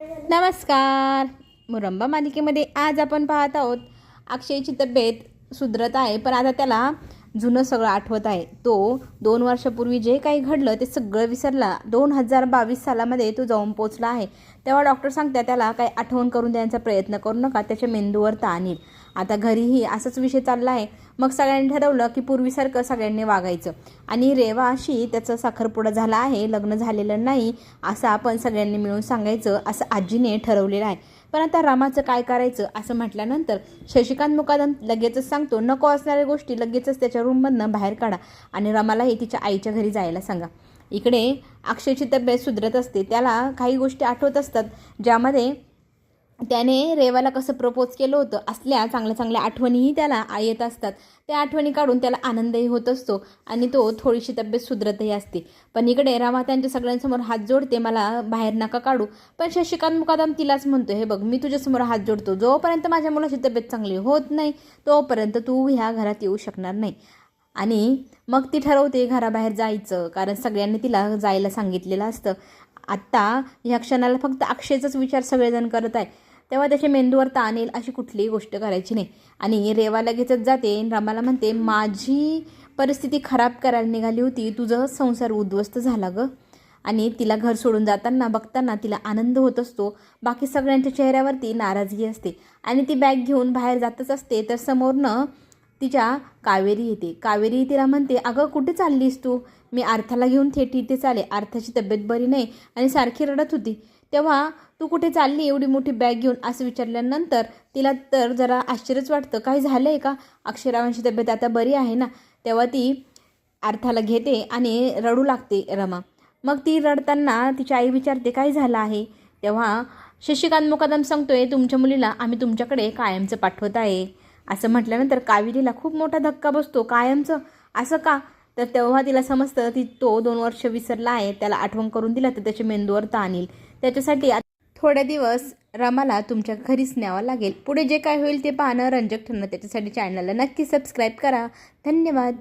नमस्कार. मुरंबा मालिकेमध्ये आज आपण पाहत आहोत. अक्षयची तब्येत सुधरत आहे पण आता त्याला जुनं सगळं आठवत आहे. तो दोन वर्षापूर्वी जे काही घडलं ते सगळं विसरला. दोन हजार बावीस सालामध्ये तो जाऊन पोचला आहे. तेव्हा डॉक्टर सांगतात त्याला काही आठवण करून द्यायचा प्रयत्न करू नका त्याच्या मेंदूवर ताण येईल. आता घरीही असाच विषय चालला आहे. मग सगळ्यांनी ठरवलं की पूर्वीसारखं सगळ्यांनी वागायचं. आणि रेवा अशी त्याचं साखरपुडा झाला आहे लग्न झालेलं नाही असं आपण सगळ्यांनी मिळून सांगायचं असं आजीने ठरवलेलं आहे. पण आता रामाचं काय करायचं असं म्हटल्यानंतर शशिकांत मुकादम लगेचच सांगतो नको असणाऱ्या गोष्टी लगेचच त्याच्या रूममधनं बाहेर काढा आणि रमालाही तिच्या आईच्या घरी जायला सांगा. इकडे अक्षयची तब्येत सुधरत असते त्याला काही गोष्टी आठवत असतात ज्यामध्ये त्याने रेवाला कसं प्रपोज केलं होतं असल्या चांगल्या चांगल्या आठवणीही त्याला येत असतात. त्या आठवणी काढून त्याला आनंदही होत असतो आणि तो थोडीशी तब्येत सुधरतही असते. पण इकडे रामा त्यांच्या सगळ्यांसमोर हात जोडते मला बाहेर नका काढू. पण शशिकांत मुकादम तिलाच म्हणतो हे बघ मी तुझ्यासमोर हात जोडतो. जोपर्यंत माझ्या मुलाची तब्येत चांगली होत नाही तोपर्यंत तू ह्या घरात येऊ शकणार नाही. आणि मग ती ठरवते घराबाहेर जायचं. कारण सगळ्यांनी तिला जायला सांगितलेलं असतं. आत्ता ह्या क्षणाला फक्त अक्षयचाच विचार सगळेजण करत आहे. तेव्हा त्याच्या मेंदूवर ताण येईल अशी कुठलीही गोष्ट करायची नाही. आणि रेवा लगेचच जाते आणि रमाला म्हणते माझी परिस्थिती खराब करायला निघाली होती. तुझं संसार उद्ध्वस्त झाला गं. आणि तिला घर सोडून जाताना बघताना तिला आनंद होत असतो. बाकी सगळ्यांच्या चेहऱ्यावरती नाराजगी असते. आणि ती बॅग घेऊन बाहेर जातच असते. तर समोरनं तिच्या कावेरी येते. कावेरी तिला म्हणते अगं कुठे चाललीस तू? मी अर्थाला घेऊन थेट इथे चाले. अर्थाची तब्येत बरी नाही आणि सारखी रडत होती. तेव्हा तू कुठे चालली? एवढी मोठी बॅग घेऊन असं विचारल्यानंतर तिला तर जरा आश्चर्यच वाटतं. काही झालं आहे का? अक्षरावांची तब्येत आता बरी आहे ना? तेव्हा ती अर्थाला घेते आणि रडू लागते रमा. मग ती रडताना तिची आई विचारते काय झालं आहे? तेव्हा शशिकांत मुकादम सांगतोय तुमच्या मुलीला आम्ही तुमच्याकडे कायमचं पाठवत आहे. असं म्हटल्यानंतर कावेरीला खूप मोठा धक्का बसतो. कायमचं. असं का? तर तेव्हा तिला समजतं ती तो दोन वर्ष विसरला आहे त्याला आठवण करून दिला तर त्याच्या मेंदूवर ताण येईल. त्याच्यासाठी थोड्या दिवस रमाला तुमच्या घरीच न्यावं लागेल. पुढे जे काय होईल ते पाहणं रंजक ठरणं त्याच्यासाठी चॅनलला नक्की सबस्क्राईब करा. धन्यवाद.